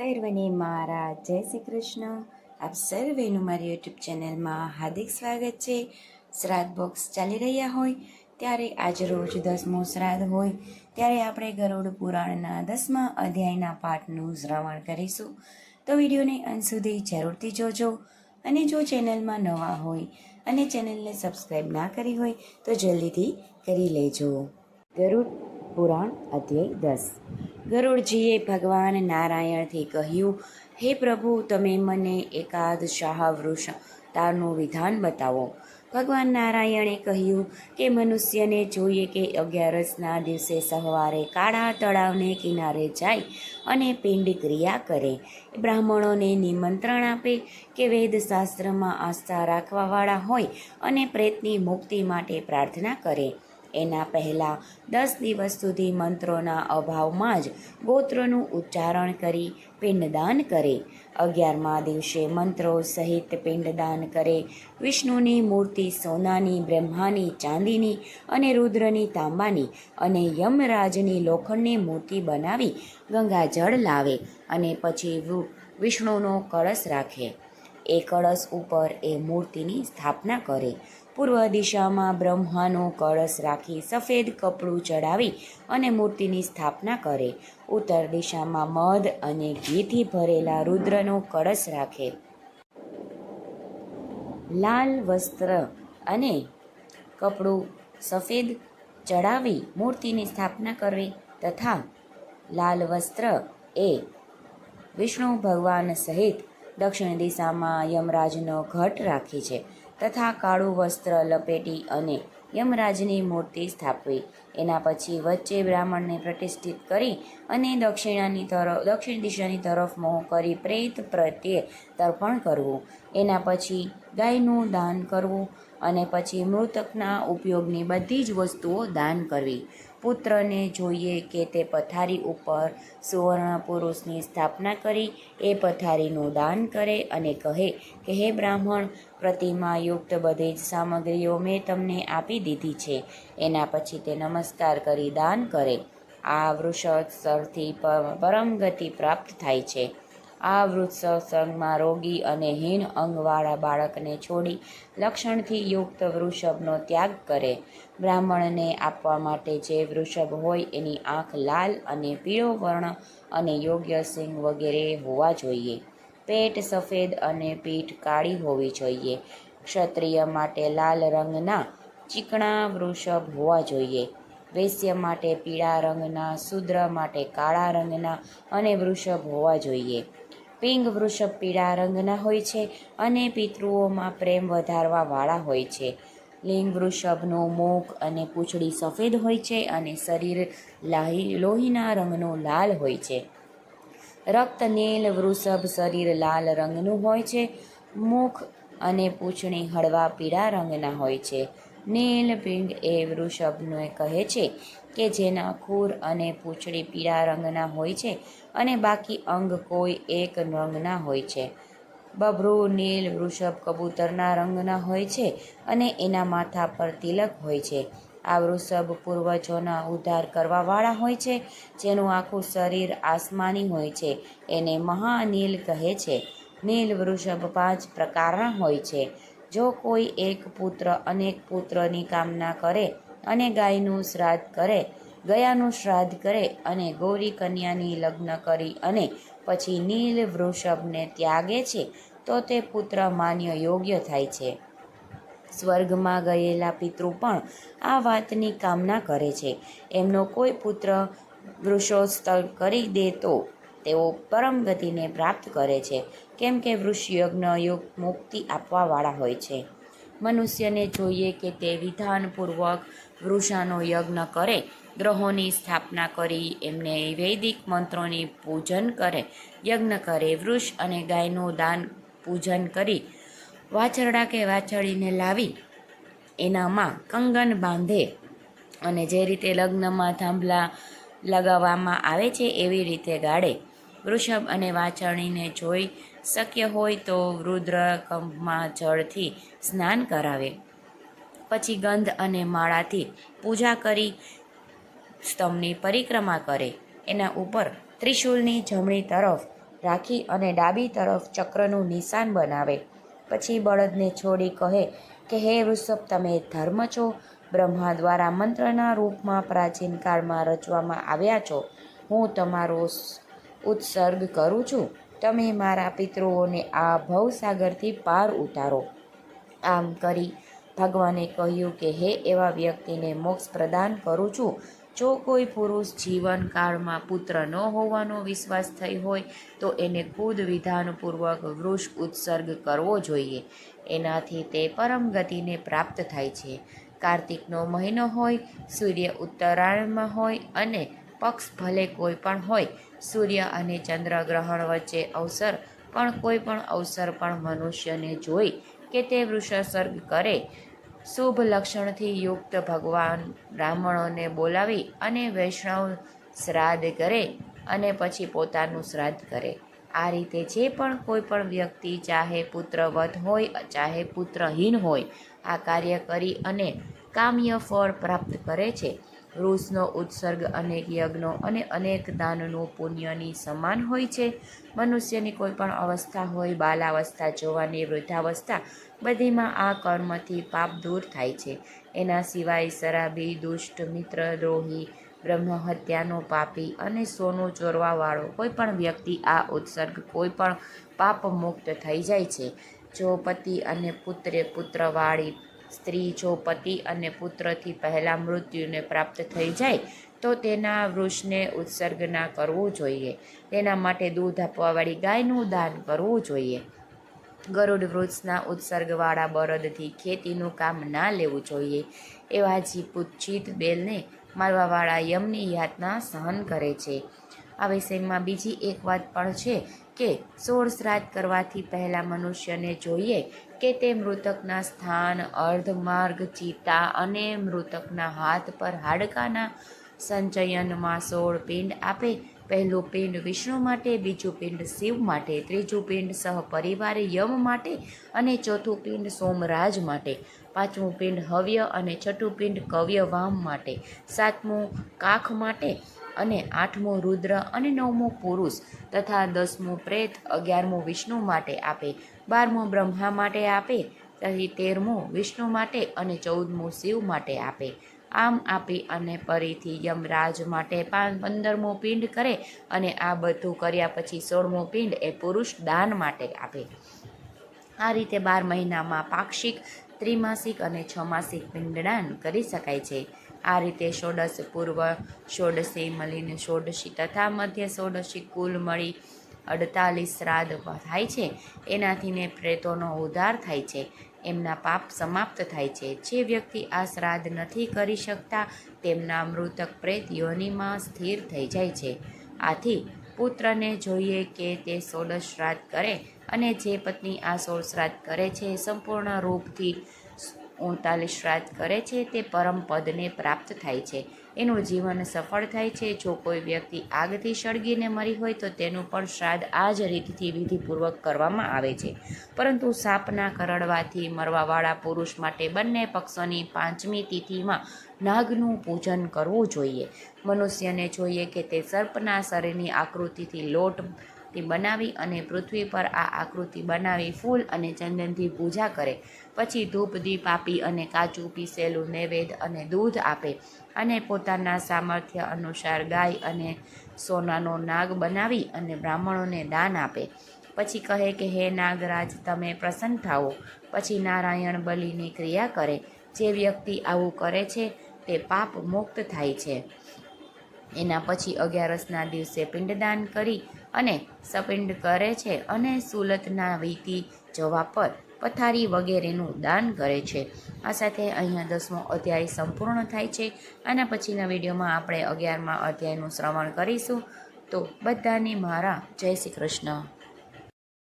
સર્વને મારા જય શ્રી કૃષ્ણ આપ સર્વેનું મારી યુટ્યુબ ચેનલમાં હાર્દિક સ્વાગત છે શ્રાદ્ધ બોક્સ ચાલી રહ્યા હોય, ત્યારે આજ રોજ દસમો શ્રાદ્ધ હોય, ત્યારે આપણે ગરુડ પુરાણના દસમા અધ્યાયના પાઠનું શ્રવણ કરીશું. તો વિડીયોને અંત સુધી જરૂરથી જોજો અને જો ચેનલમાં નવા હોય અને ચેનલને સબસ્ક્રાઈબ ના કરી હોય, તો જલ્દીથી કરી લેજો. ગરુડ પુરાણ અધ્યાય દસ. ગરુડજીએ ભગવાન નારાયણથી કહ્યું, હે પ્રભુ, તમે મને એકાદ શાહવૃષ તારનું વિધાન બતાવો. ભગવાન નારાયણે કહ્યું કે મનુષ્યને જોઈએ કે અગિયારસના દિવસે સવારે કાળા તળાવને કિનારે જાય અને પિંડ ક્રિયા કરે. બ્રાહ્મણોને નિમંત્રણ આપે કે વેદશાસ્ત્રમાં આસ્થા રાખવાવાળા હોય અને પ્રેતની મુક્તિ માટે પ્રાર્થના કરે. એના પહેલાં દસ દિવસ સુધી મંત્રોના અભાવમાં જ ગોત્રનું ઉચ્ચારણ કરી પિંડદાન કરે. અગિયારમા દિવસે મંત્રો સહિત પિંડદાન કરે. વિષ્ણુની મૂર્તિ, સોનાની, બ્રહ્માની, ચાંદીની અને રુદ્રની તાંબાની અને યમરાજની લોખંડની મૂર્તિ બનાવી ગંગાજળ લાવે અને પછી વિષ્ણુનો કળશ રાખે. એ કળશ ઉપર એ મૂર્તિની સ્થાપના કરે. પૂર્વ દિશામાં બ્રહ્માનો કળશ રાખી સફેદ કપડું ચડાવી અને મૂર્તિની સ્થાપના કરે. ઉત્તર દિશામાં મધ અને ઘીથી ભરેલા રુદ્રનો કળશ રાખે. લાલ વસ્ત્ર અને કપડું સફેદ ચડાવી મૂર્તિની સ્થાપના કરવી તથા લાલ વસ્ત્ર એ વિષ્ણુ ભગવાન સહિત દક્ષિણ દિશામાં યમરાજનો ઘટ રાખી છે. તથા કાળું વસ્ત્ર, લપેટી અને યમરાજની મૂર્તિ સ્થાપવી. એના પછી વચ્ચે બ્રાહ્મણને પ્રતિષ્ઠિત કરી અને દક્ષિણાની તરફ, દક્ષિણ દિશાની તરફ મોહ કરી પ્રેત પ્રત્યે તર્પણ કરવું. એના પછી ગાયનું દાન કરવું અને પછી મૃતકના ઉપયોગની બધી જ વસ્તુઓ દાન કરવી. પુત્રને જોઈએ કે તે પથારી ઉપર સુવર્ણ પુરુષની સ્થાપના કરી, એ પથારીનું દાન કરે અને કહે કે, હે બ્રાહ્મણ, પ્રતિમાયુક્ત બધી જ સામગ્રીઓ મેં તમને આપી દીધી છે. એના પછી તે નમસ્કાર કરી દાન કરે. આ વૃષોત્સવથી પ- પરમ ગતિ પ્રાપ્ત થાય છે. આ વૃક્ષસત્સંગમાં રોગી અને હીન અંગવાળા બાળકને છોડી લક્ષણથી યુક્ત વૃષભનો ત્યાગ કરે. બ્રાહ્મણને આપવા માટે જે વૃષભ હોય એની આંખ લાલ અને પીળો વર્ણ અને યોગ્ય સિંગ વગેરે હોવા જોઈએ. પેટ સફેદ અને પીઠ કાળી હોવી જોઈએ. ક્ષત્રિય માટે લાલ રંગના ચીકણા વૃષભ હોવા જોઈએ. વૈશ્ય માટે પીળા રંગના, શુદ્ર માટે કાળા રંગના અને વૃષભ હોવા જોઈએ. પિંગ વૃષભ પીળા રંગના હોય છે અને પિતૃઓમાં પ્રેમ વધારવા વાળા હોય છે. લિંગ વૃષભનો મુખ અને પૂંછડી સફેદ હોય છે અને શરીર લાહી, લોહીના રંગનો લાલ હોય છે. રક્ત નીલ વૃષભ શરીર લાલ રંગનું હોય છે. મુખ અને પૂંછડી હળવા પીળા રંગના હોય છે. નીલ પિંગ એ વૃષભને કહે છે કે જેના ખૂર અને પૂંછડી પીળા રંગના હોય છે. અને બાકી અંગ કોઈ એક રંગના હોય છે. બભરું નીલ, વૃષભ, કબૂતરના રંગના હોય છે અને એના માથા પર તિલક હોય છે. આ વૃષભ પૂર્વજોના ઉદ્ધાર કરવાવાળા હોય છે, જેનું આખું શરીર આસમાની હોય છે. એને મહાનીલ કહે છે. નીલ, વૃષભ પાંચ પ્રકારના હોય છે. જો કોઈ એક પુત્ર અનેક પુત્રની કામના કરે અને ગાયનું શ્રાદ્ધ કરે ગયાનું શ્રાદ્ધ કરે અને ગૌરી કન્યાની લગ્ન કરી અને પછી નીલ વૃષભને ત્યાગે છે, તો તે પુત્ર માન્ય યોગ્ય થાય છે. સ્વર્ગમાં ગયેલા પિતૃ પણ આ વાતની કામના કરે છે. એમનો કોઈ પુત્ર વૃષોસ્તલ કરી દે તો તેઓ પરમ ગતિને પ્રાપ્ત કરે છે, કેમ કે વૃષયજ્ઞ યોગ મુક્તિ આપવાવાળા હોય છે. મનુષ્યને જોઈએ કે તે વિધાનપૂર્વક વૃષાનો યજ્ઞ કરે ગ્રહોની સ્થાપના કરી, એમને વૈદિક મંત્રોની પૂજન કરે, યજ્ઞ કરે વૃષ અને ગાયનું દાન પૂજન કરી, વાછરડા કે વાછરડીને લાવી, એનામાં કંગન બાંધે અને જે રીતે લગ્નમાં થાંભલા લગાવવામાં આવે છે, એવી રીતે ગાળે. વૃષભ અને વાછરણીને જોઈ શક્ય હોય તો રુદ્ર કંપમાં જળથી સ્નાન કરાવે. પછી ગંધ અને માળાથી પૂજા કરી સ્તંભની પરિક્રમા કરે. એના ઉપર ત્રિશૂલની જમણી તરફ રાખી અને ડાબી તરફ ચક્રનું નિશાન બનાવે. પછી બળદને છોડી કહે કે, હે વૃષભ, તમે ધર્મ છો. બ્રહ્મા દ્વારા મંત્રના રૂપમાં પ્રાચીન કાળમાં રચવામાં આવ્યા છો. હું તમારો ઉત્સર્ગ કરું છું. તમે મારા પિતૃઓને આ ભવસાગરથી પાર ઉતારો. આમ કરી ભગવાને કહ્યું કે, હે એવા વ્યક્તિને મોક્ષ પ્રદાન કરું છું. જો કોઈ પુરુષ જીવનકાળમાં પુત્ર ન હોવાનો વિશ્વાસ થઈ હોય, તો એને ખુદ વિધાનપૂર્વક વૃક્ષ ઉત્સર્ગ કરવો જોઈએ. એનાથી તે પરમ ગતિને પ્રાપ્ત થાય છે. કાર્તિકનો મહિનો હોય, સૂર્ય ઉત્તરાયણમાં હોય અને પક્ષ ભલે કોઈ પણ હોય, સૂર્ય અને ચંદ્રગ્રહણ વચ્ચે અવસર, પણ કોઈ પણ અવસર પણ મનુષ્યને જોઈ કે તે વૃક્ષસર્ગ કરે. શુભ લક્ષણથી યુક્ત ભગવાન બ્રાહ્મણોને બોલાવી અને વૈષ્ણવ શ્રાદ્ધ કરે અને પછી પોતાનું શ્રાદ્ધ કરે. આ રીતે જે પણ કોઈ પણ વ્યક્તિ ચાહે પુત્રવત હોય, ચાહે પુત્રહીન હોય, આ કાર્ય કરી અને કામ્ય ફળ પ્રાપ્ત કરે છે. વૃષનો ઉત્સર્ગ અનેક યજ્ઞો અને અનેક દાનનું પુણ્યની સમાન હોય છે. મનુષ્યની કોઈ પણ અવસ્થા હોય, બાલાવસ્થા, જોવાની વૃદ્ધાવસ્થા, બધીમાં આ કર્મથી પાપ દૂર થાય છે. એના સિવાય શરાબી, દુષ્ટ, મિત્ર, દ્રોહી બ્રહ્મ હત્યાનો પાપી અને સોનું ચોરવાવાળો કોઈ પણ વ્યક્તિ આ ઉત્સર્ગ કોઈ પણ પાપ મુક્ત થઈ જાય છે. જો પતિ અને પુત્રે પુત્રવાળી સ્ત્રી, જો પતિ અને પુત્રથી પહેલાં મૃત્યુને પ્રાપ્ત થઈ જાય, તો તેના વૃક્ષને ઉત્સર્ગ ના કરવું જોઈએ. તેના માટે દૂધ આપવાવાળી ગાયનું દાન કરવું જોઈએ. ગરુડ વૃક્ષના ઉત્સર્ગવાળા બળદથી ખેતીનું કામ ના લેવું જોઈએ. એવા જીપુચ્છિત બેલને મારવાવાળા યમની યાતના સહન કરે છે. આ વિષયમાં બીજી એક વાત પણ છે કે સોળ શ્રાદ્ધ કરવાથી પહેલાં મનુષ્યને જોઈએ કે તે મૃતકના સ્થાન, અર્ધમાર્ગ, ચિતા અને મૃતકના હાથ પર હાડકાના સંચયનમાં સોળ પિંડ આપે. પહેલું પિંડ વિષ્ણુ માટે, બીજું પિંડ શિવ માટે, ત્રીજું પિંડ સહપરિવાર યમ માટે અને ચોથું પિંડ સોમરાજ માટે. પાંચમું પિંડ હવ્ય અને છઠ્ઠું પિંડ કવ્યવામ માટે. સાતમું કાખ માટે. અને આઠમું રુદ્ર અને નવમો પુરુષ તથા દસમું પ્રેત, અગિયારમું વિષ્ણુ માટે આપે, બારમું બ્રહ્મા માટે આપે પછી તેરમું વિષ્ણુ માટે અને ચૌદમું શિવ માટે આપે. આમ આપી અને ફરીથી યમરાજ માટે પંદરમું પિંડ કરે અને આ બધું કર્યા પછી સોળમું પિંડ એ પુરુષ દાન માટે આપે. આ રીતે બાર મહિનામાં પાક્ષિક, ત્રિમાસિક અને છમાસિક પિંડદાન કરી શકાય છે. આ રીતે ષોડશ પૂર્વ, ષોડશી મળીને ષોડશી તથા મધ્ય ષોડશી કુલ મળી અડતાલીસ શ્રાદ્ધ થાય છે. એનાથીને પ્રેતોનો ઉદ્ધાર થાય છે. એમના પાપ સમાપ્ત થાય છે. જે વ્યક્તિ આ શ્રાદ્ધ નથી કરી શકતા, તેમના મૃતક પ્રેત યોનિમાં સ્થિર થઈ જાય છે. આથી પુત્રને જોઈએ કે તે ષોડશ શ્રાદ્ધ કરે અને જે પત્ની આ સોળ શ્રાદ્ધ કરે છે, સંપૂર્ણ રૂપથી ઉનતાલીસ શ્રાદ્ધ કરે છે, તે પરમ પદને પ્રાપ્ત થાય છે. એનું જીવન સફળ થાય છે. જો કોઈ વ્યક્તિ આગથી સળગીને મરી હોય, તો તેનું પણ શ્રાદ્ધ આ જ રીતથી વિધિપૂર્વક કરવામાં આવે છે. પરંતુ સાપના કરડવાથી મરવાવાળા પુરુષ માટે બંને પક્ષોની પાંચમી તિથિમાં નાગનું પૂજન કરવું જોઈએ. મનુષ્યને જોઈએ કે તે સર્પના શરીરની આકૃતિથી લોટ થી બનાવી અને પૃથ્વી પર આ આકૃતિ બનાવી ફૂલ અને ચંદનથી પૂજા કરે. પછી ધૂપ દીપ આપી અને કાચું પીસેલું નૈવેદ્ય અને દૂધ આપે અને પોતાના સામર્થ્ય અનુસાર ગાય અને સોનાનો નાગ બનાવી અને બ્રાહ્મણોને દાન આપે. પછી કહે કે, હે નાગરાજ, તમે પ્રસન્ન થાઓ. પછી નારાયણ બલિની ક્રિયા કરે. જે વ્યક્તિ આવું કરે છે, તે પાપ મુક્ત થાય છે. એના પછી અગિયારસના દિવસે પિંડદાન કરી અને સપિંડ કરે છે અને સુલતના વીતી જવા પર પથારી વગેરેનું દાન કરે છે. આ સાથે અહીંયા દસમો અધ્યાય સંપૂર્ણ થાય છે. આના પછીના વિડીયોમાં આપણે અગિયારમા અધ્યાયનું શ્રવણ કરીશું. તો બધાને મારા જય શ્રી કૃષ્ણ.